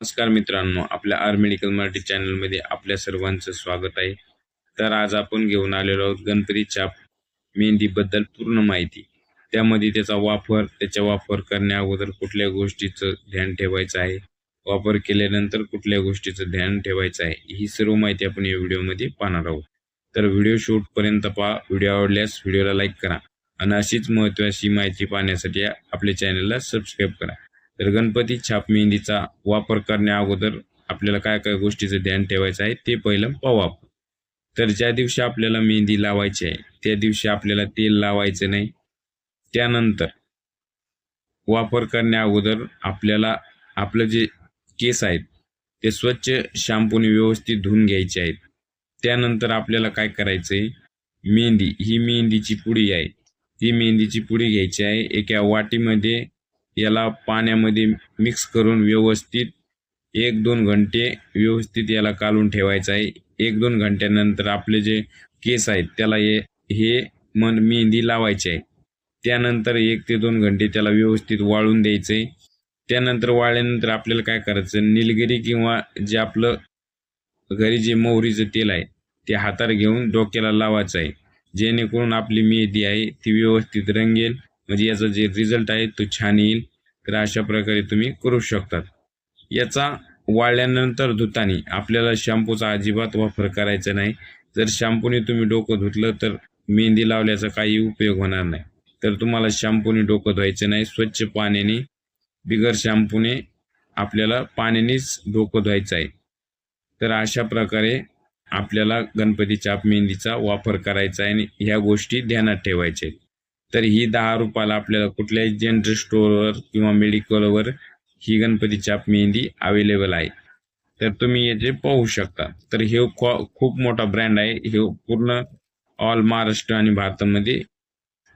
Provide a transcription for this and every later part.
नमस्कार मित्रांनो आपल्या आर मेडिकल मराठी चॅनलमध्ये आपल्या सर्वांचं स्वागत आहे. तर आज आपण घेऊन आलेलो आहोत गणपती छाप मेहंदीबद्दल पूर्ण माहिती. त्यामध्ये त्याचा वापर त्याचा वापर करण्या अगोदर कुठल्या गोष्टीचं ध्यान ठेवायचं आहे वापर केल्यानंतर कुठल्या गोष्टीचं ध्यान ठेवायचं आहे ही सर्व माहिती आपण या व्हिडिओमध्ये पाहणार आहोत. तर व्हिडिओ शूटपर्यंत पहा व्हिडिओ आवडल्यास व्हिडिओला लाईक करा आणि अशीच महत्त्वाची माहिती पाहण्यासाठी आपल्या चॅनलला सबस्क्राईब करा. तर गणपती छाप मेहंदीचा वापर करण्या अगोदर आपल्याला काय काय गोष्टीचं ध्यान ठेवायचं आहे ते पहिलं पाहू आपण. तर ज्या दिवशी आपल्याला मेहंदी लावायची आहे त्या दिवशी आपल्याला तेल लावायचं नाही. त्यानंतर वापर करण्या अगोदर आपल्याला आपलं जे केस आहेत ते स्वच्छ शॅम्पूने व्यवस्थित धुवून घ्यायचे आहेत. त्यानंतर आपल्याला काय करायचं आहे मेहंदी ही मेहंदीची पुडी आहे. ही मेहंदीची पुडी घ्यायची आहे एका वाटीमध्ये याला पाण्यामध्ये मिक्स करून व्यवस्थित एक दोन घंटे व्यवस्थित याला कालून ठेवायचं आहे. एक दोन घंट्यानंतर आपले जे केस आहेत त्याला हे हे मन मेहंदी लावायची आहे. त्यानंतर एक ते दोन घंटे त्याला व्यवस्थित वाळून द्यायचं आहे. त्यानंतर वाळल्यानंतर आपल्याला काय करायचं निलगिरी किंवा जे आपलं घरी जे मोहरीचं तेल आहे ते हातात घेऊन डोक्याला लावायचं आहे. जेणेकरून आपली मेहंदी आहे ती व्यवस्थित रंगेल. म्हणजे याचा जे रिझल्ट आहे तो छान येईल. तर अशा प्रकारे तुम्ही करू शकतात. याचा वाळल्यानंतर धुतानी आपल्याला शॅम्पूचा अजिबात वापर करायचा नाही. जर शॅम्पूने तुम्ही डोकं धुतलं तर मेहंदी लावल्याचा काही उपयोग होणार नाही. तर तुम्हाला शॅम्पूने डोकं धुवायचं नाही. स्वच्छ पाण्याने बिगर शॅम्पूने आपल्याला पाण्यानेच डोकं धुवायचं आहे. तर अशा प्रकारे आपल्याला गणपती चाप मेहंदीचा वापर करायचा आहे आणि ह्या गोष्टी ध्यानात ठेवायच्या आहेत. तर ही दहा रुपयाला आपल्याला कुठल्याही जनरल स्टोअरवर किंवा मेडिकलवर ही गणपती चाप मेहंदी अवेलेबल आहे. तर तुम्ही याचे पाहू शकता. तर हे खूप मोठा ब्रँड आहे. हे पूर्ण ऑल महाराष्ट्र आणि भारतामध्ये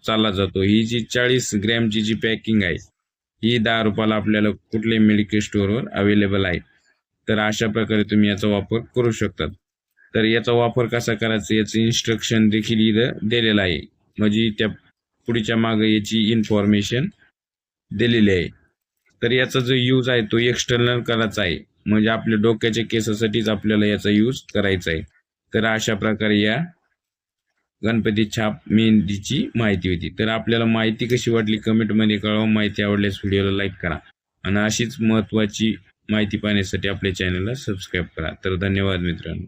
चालला जातो. ही जी चाळीस ग्रॅमची जी पॅकिंग आहे ही दहा रुपयाला आपल्याला कुठल्याही मेडिकल स्टोअरवर अवेलेबल आहे. तर अशा प्रकारे तुम्ही याचा वापर करू शकतात तर याचा वापर कसा करायचा याचं इन्स्ट्रक्शन देखील इथं दिलेलं आहे. म्हणजे त्या पुढच्या मागे याची इन्फॉर्मेशन दिलेली आहे. तर याचा जो यूज आहे तो एक्सटर्नल करायचा आहे. म्हणजे आपल्या डोक्याच्या केसासाठीच आपल्याला याचा यूज करायचा आहे. तर अशा प्रकारे या गणपती छाप मेहंदीची माहिती होती. तर आपल्याला माहिती कशी वाटली कमेंटमध्ये कळवा. माहिती आवडल्यास व्हिडिओला लाईक करा. आणि अशीच महत्त्वाची माहिती पाहण्यासाठी आपल्या चॅनलला सबस्क्राईब करा. तर धन्यवाद मित्रांनो.